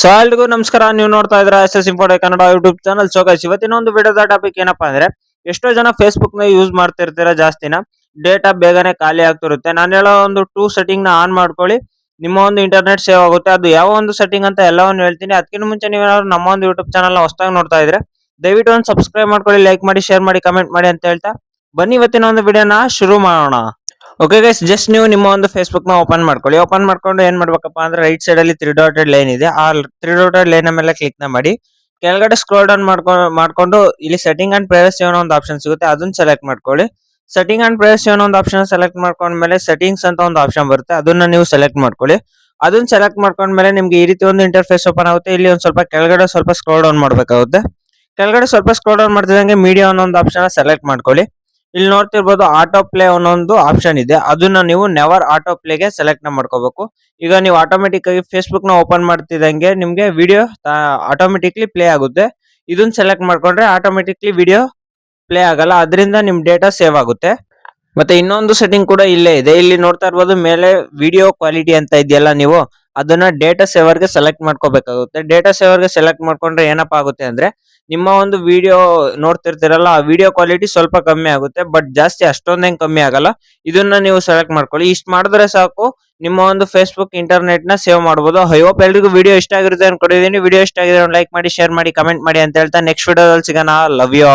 So ಎಲ್ರಿಗೂ ನಮಸ್ಕಾರ. ನೀವು ನೋಡ್ತಾ ಇದ್ರ S S import Kannada YouTube channel so guys ಇವತ್ತಿನ ಒಂದು ವಿಡಿಯೋದ ಟಾಪಿಕ್ ಏನಪ್ಪಾ ಅಂದ್ರೆ, ಎಷ್ಟೋ ಜನ ಫೇಸ್ಬುಕ್ನ ಯೂಸ್ ಮಾಡ್ತಿರ್ತೀರ ಜಾಸ್ತಿನ ಡೇಟಾ ಬೇಗನೆ ಖಾಲಿ ಆಗ್ತಿರುತ್ತೆ. ನಾನು ಹೇಳೋ ಒಂದು ಟೂ ಸೆಟ್ಟಿಂಗ್ನ ಆನ್ ಮಾಡ್ಕೊಳ್ಳಿ. ನಿಮ್ಮ ಒಂದು ಇಂಟರ್ನೆಟ್ ಸೇವ್ ಆಗುತ್ತೆ. ಅದು ಯಾವ ಒಂದು ಸೆಟ್ಟಿಂಗ್ ಅಂತ ಎಲ್ಲವನ್ನು ಹೇಳ್ತೀನಿ. ಅದಕ್ಕಿಂತ ಮುಂಚೆ ನೀವೇನಾದ್ರು ನಮ್ಮ ಒಂದು ಯೂಟ್ಯೂಬ್ ಚಾನಲ್ ಹೊಸದಾಗಿ ನೋಡ್ತಾ ಇದ್ರೆ, ದಯವಿಟ್ಟು ಒಂದು ಸಬ್ಸ್ಕ್ರೈಬ್ ಮಾಡ್ಕೊಳ್ಳಿ ಲೈಕ್ ಮಾಡಿ ಶೇರ್ ಮಾಡಿ ಕಮೆಂಟ್ ಮಾಡಿ ಅಂತ ಹೇಳ್ತಾ, ಬನ್ನಿ ಇವತ್ತಿನ ಒಂದು ವಿಡಿಯೋನ ಶುರು ಮಾಡೋಣ. ಓಕೆ ಗೈಸ್ ಜಸ್ಟ್ ನೀವು ನಿಮ್ಮ ಒಂದು ಫೇಸ್ಬುಕ್ನ ಓಪನ್ ಮಾಡ್ಕೊಳ್ಳಿ. ಓಪನ್ ಮಾಡ್ಕೊಂಡು ಏನ್ ಮಾಡ್ಬೇಕಪ್ಪ ಅಂದ್ರೆ ರೈಟ್ ಸೈಡ್ ಅಲ್ಲಿ ತ್ರೀ ಡಾಟೆಡ್ ಲೈನ್ ಇದೆ. ಆ ತ್ರೀ ಡಾಟೆಡ್ ಲೈನ್ ಮೇಲೆ ಕ್ಲಿಕ್ನ ಮಾಡಿ. ಕೆಳಗಡೆ ಸ್ಕ್ರೋಲ್ ಡೌನ್ ಮಾಡ್ಕೊಂಡು ಮಾಡ್ಕೊಂಡು ಇಲ್ಲಿ ಸೆಟ್ಟಿಂಗ್ ಅಂಡ್ ಪ್ರೈವಸಿ ಅನ್ನೋ ಒಂದು ಆಪ್ಷನ್ ಸಿಗುತ್ತೆ. ಅದನ್ನ ಸೆಲೆಕ್ಟ್ ಮಾಡ್ಕೊಳ್ಳಿ. ಸೆಟ್ಟಿಂಗ್ ಅಂಡ್ ಪ್ರೈವಸಿ ಅನ್ನೋ ಒಂದು ಆಪ್ಷನ್ ಸೆಲೆಕ್ಟ್ ಮಾಡ್ಕೊಂಡ್ಮೇಲೆ ಸೆಟ್ಟಿಂಗ್ಸ್ ಅಂತ ಒಂದು ಆಪ್ಷನ್ ಬರುತ್ತೆ. ಅದನ್ನ ನೀವು ಸೆಲೆಕ್ಟ್ ಮಾಡ್ಕೊಳ್ಳಿ. ಅದನ್ನ ಸೆಲೆಕ್ಟ್ ಮಾಡ್ಕೊಂಡ್ಮೇಲೆ ನಿಮ್ಗೆ ಈ ರೀತಿ ಒಂದು ಇಂಟರ್ಫೇಸ್ ಓಪನ್ ಆಗುತ್ತೆ. ಇಲ್ಲಿ ಒಂದ್ ಸ್ವಲ್ಪ ಕೆಳಗಡೆ ಸ್ವಲ್ಪ ಸ್ಕ್ರೋಲ್ ಡೌನ್ ಮಾಡಬೇಕಾಗುತ್ತೆ. ಕೆಳಗಡೆ ಸ್ವಲ್ಪ ಸ್ಕ್ರೋಲ್ ಡೌನ್ ಮಾಡ್ತಿದಂಗೆ ಮೀಡಿಯಾ ಅನ್ನೋ ಒಂದು ಆಪ್ಷನ್ ಸೆಲೆಕ್ಟ್ ಮಾಡ್ಕೊಳ್ಳಿ. ಇಲ್ಲಿ ನೋಡ್ತಿರ್ಬೋದು ಆಟೋ ಪ್ಲೇ ಅನ್ನೋ ಆಪ್ಷನ್ ಇದೆ. ಅದನ್ನ ನೀವು ನೆವರ್ ಆಟೋ ಪ್ಲೇಗೆ ಸೆಲೆಕ್ಟ್ ಮಾಡ್ಕೋಬೇಕು. ಈಗ ನೀವು ಆಟೋಮೆಟಿಕ್ ಆಗಿ ಫೇಸ್ಬುಕ್ನ ಓಪನ್ ಮಾಡ್ತಿದಂಗೆ ನಿಮ್ಗೆ ವಿಡಿಯೋ ಆಟೋಮೆಟಿಕ್ಲಿ ಪ್ಲೇ ಆಗುತ್ತೆ. ಇದನ್ನ ಸೆಲೆಕ್ಟ್ ಮಾಡ್ಕೊಂಡ್ರೆ ಆಟೋಮೆಟಿಕ್ಲಿ ವಿಡಿಯೋ ಪ್ಲೇ ಆಗಲ್ಲ. ಅದರಿಂದ ನಿಮ್ ಡೇಟಾ ಸೇವ್ ಆಗುತ್ತೆ. ಮತ್ತೆ ಇನ್ನೊಂದು ಸೆಟ್ಟಿಂಗ್ ಕೂಡ ಇಲ್ಲೇ ಇದೆ. ಇಲ್ಲಿ ನೋಡ್ತಾ ಇರ್ಬೋದು ಮೇಲೆ ವಿಡಿಯೋ ಕ್ವಾಲಿಟಿ ಅಂತ ಇದೆಯಲ್ಲ ನೀವು. ಅದನ್ನ ಡೇಟಾ ಸೇವರ್ಗೆ ಸೆಲೆಕ್ಟ್ ಮಾಡ್ಕೋಬೇಕಾಗುತ್ತೆ. ಡೇಟಾ ಸೇವರ್ಗೆ ಸೆಲೆಕ್ಟ್ ಮಾಡ್ಕೊಂಡ್ರೆ ಏನಪ್ಪಾ ಆಗುತ್ತೆ ಅಂದ್ರೆ, ನಿಮ್ಮ ಒಂದು ವಿಡಿಯೋ ನೋಡ್ತಿರ್ತೀರಲ್ಲ, ಆ ವಿಡಿಯೋ ಕ್ವಾಲಿಟಿ ಸ್ವಲ್ಪ ಕಮ್ಮಿ ಆಗುತ್ತೆ ಬಟ್ ಜಾಸ್ತಿ ಅಷ್ಟೊಂದೇನ್ ಕಮ್ಮಿ ಆಗಲ್ಲ, ಇದನ್ನ ನೀವು ಸೆಲೆಕ್ಟ್ ಮಾಡ್ಕೊಳ್ಳಿ. ಇಷ್ಟ ಮಾಡಿದ್ರೆ ಸಾಕು, ನಿಮ್ಮ ಒಂದು ಫೇಸ್ಬುಕ್ ಇಂಟರ್ನೆಟ್ನ ಸೇವ್ ಮಾಡಬಹುದು ಐ ಹೋಪ್ ಎಲ್ರಿಗೂ ವಿಡಿಯೋ ಇಷ್ಟ ಆಗಿರುತ್ತೆ ಅನ್ಕೊಂಡಿದೀನಿ. ವಿಡಿಯೋ ಇಷ್ಟ ಆಗಿದ್ರೆ ಲೈಕ್ ಮಾಡಿ ಶೇರ್ ಮಾಡಿ ಕಮೆಂಟ್ ಮಾಡಿ ಅಂತ ಹೇಳ್ತಾ ನೆಕ್ಸ್ಟ್ ವಿಡಿಯೋದಲ್ಲಿ ಸಿಗೋಣ. Love you